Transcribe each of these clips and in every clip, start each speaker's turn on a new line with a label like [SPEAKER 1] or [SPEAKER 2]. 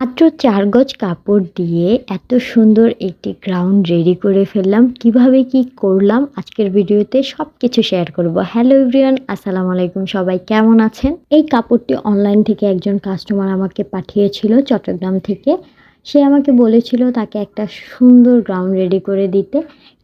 [SPEAKER 1] মাত্র চার গজ কাপড় দিয়ে এত সুন্দর একটি গ্রাউন্ড রেডি করে ফেললাম। কীভাবে কি করলাম আজকের ভিডিওতে সব কিছু শেয়ার করব। হ্যালো এভরিওয়ান আসসালামু আলাইকুম। সবাই কেমন আছেন? এই কাপড়টি অনলাইন থেকে একজন কাস্টমার আমাকে পাঠিয়েছিল চট্টগ্রাম থেকে। সে আমাকে বলেছিল তাকে একটা সুন্দর গ্রাউন্ড রেডি করে দিতে।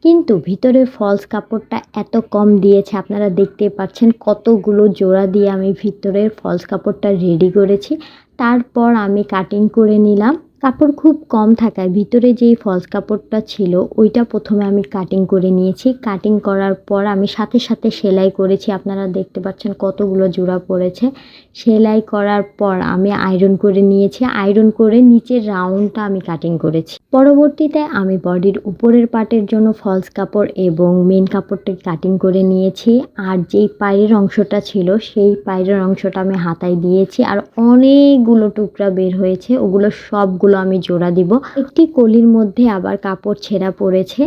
[SPEAKER 1] কিন্তু ভিতরে ফলস কাপড়টা এত কম দিয়েছে, আপনারা দেখতে পাচ্ছেন কতগুলো জোড়া দিয়ে আমি ভিতরের ফলস কাপড়টা রেডি করেছি। তারপর আমি কাটিং করে নিলাম। কাপড় খুব কম থাকায় ভিতরে যেই ফলস কাপড়টা ছিল, ওইটা প্রথমে আমি কাটিং করে নিয়েছি। কাটিং করার পর আমি সাথে সাথে সেলাই করেছি। আপনারা দেখতে পাচ্ছেন কতগুলো জোড়া পড়েছে। সেলাই করার পর আমি আয়রন করে নিয়েছি। আয়রন করে নিচের রাউন্ডটা আমি কাটিং করেছি। পরবর্তীতে আমি বডির উপরের পার্টের জন্য ফলস কাপড় এবং মেন কাপড়টা কাটিং করে নিয়েছি। আর যেই পায়ের অংশটা ছিল, সেই পায়ের অংশটা আমি হাতায় দিয়েছি। আর অনেকগুলো টুকরা বের হয়েছে। ওগুলো সবগুলো আমি জোড়া দিব। একটি কলির মধ্যে আবার কাপড় ছেঁড়া পড়েছে।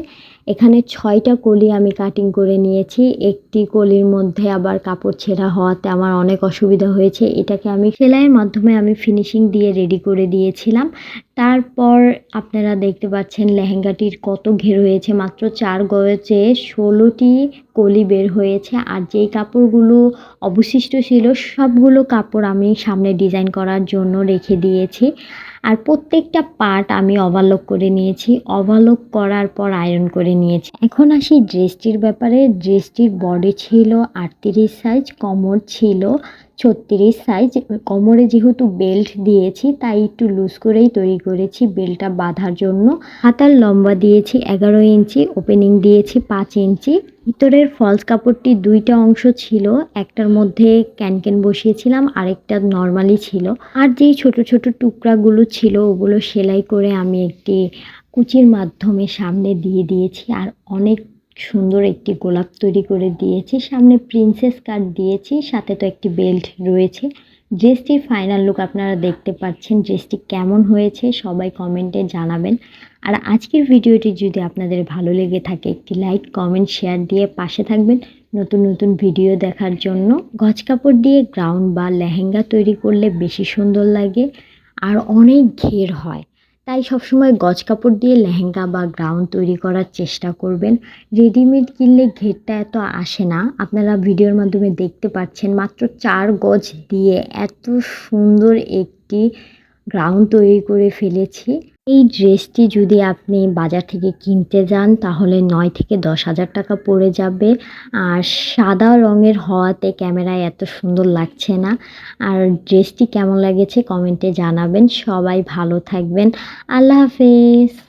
[SPEAKER 1] এখানে ছয়টা কলি আমি কাটিং করে নিয়েছি। একটি কলির মধ্যে আবার কাপড় ছেঁড়া হওয়াতে আমার অনেক অসুবিধা হয়েছে। এটাকে আমি সেলাইয়ের মাধ্যমে আমি ফিনিশিং দিয়ে রেডি করে দিয়েছিলাম। তারপর আপনারা দেখতে পাচ্ছেন লেহেঙ্গাটির কত ঘের হয়েছে। মাত্র চার গজে ষোলোটি কলি বের হয়েছে। আর যেই কাপড়গুলো অবশিষ্ট ছিল, সবগুলো কাপড় আমি সামনে ডিজাইন করার জন্য রেখে দিয়েছি। আর প্রত্যেকটা পার্ট আমি ওভারলক করে নিয়েছি। ওভারলক করার পর আয়রন করে নিয়েছি। এখন আসি ড্রেসটির ব্যাপারে। ড্রেসটির বডি ছিল আটত্রিশ সাইজ কোমর ছিল ছত্রিশ সাইজ কোমরে যেহেতু বেল্ট দিয়েছি, তাই একটু লুজ করেই তৈরি করেছি বেল্টটা বাঁধার জন্য। হাতার লম্বা দিয়েছি এগারো ইঞ্চি ওপেনিং দিয়েছি পাঁচ ইঞ্চি। ভিতরের ফলস কাপড়টি দুইটা অংশ ছিল, একটার মধ্যে ক্যানকেন বসিয়েছিলাম, আরেকটা নর্মালি ছিল। আর যেই ছোট ছোট টুকরাগুলো ছিল, ওগুলো সেলাই করে আমি একটি কুচির মাধ্যমে সামনে দিয়ে দিয়েছি। আর অনেক সুন্দর একটি গোলাপ তৈরি করে দিয়েছি। সামনে প্রিন্সেস কাট দিয়েছি, সাথে তো একটি বেল্ট রয়েছে। ড্রেসটির ফাইনাল লুক আপনারা দেখতে পাচ্ছেন ড্রেসটি কেমন হয়েছে, সবাই কমেন্টে জানাবেন। আর আজকের ভিডিওটি যদি আপনাদের ভালো লেগে থাকে, একটি লাইক কমেন্ট শেয়ার দিয়ে পাশে থাকবেন নতুন নতুন ভিডিও দেখার জন্য। গজ কাপড় দিয়ে গ্রাউন্ড বা লেহেঙ্গা তৈরি করলে বেশি সুন্দর লাগে, আর অনেক ঘের হয়। তাই সবসময় গজ কাপড় দিয়ে লেহেঙ্গা বা গ্রাউন্ড তৈরি করার চেষ্টা করবেন। রেডিমেড কিনলে ঘেরটা এত আসে না। আপনারা ভিডিওর মাধ্যমে দেখতে পাচ্ছেন মাত্র চার গজ দিয়ে এত সুন্দর একটি গ্রাউন্ড তৈরি করে ফেলেছি। এই ড্রেসটি যদি আপনি বাজার থেকে কিনতে যান, তাহলে নয় থেকে দশ হাজার টাকা পড়ে যাবে। আর সাদা রঙের হওয়াতে ক্যামেরায় এত সুন্দর লাগছে না। আর ড্রেসটি কেমন লাগেছে কমেন্টে জানাবেন। সবাই ভালো থাকবেন। আল্লাহ হাফেজ।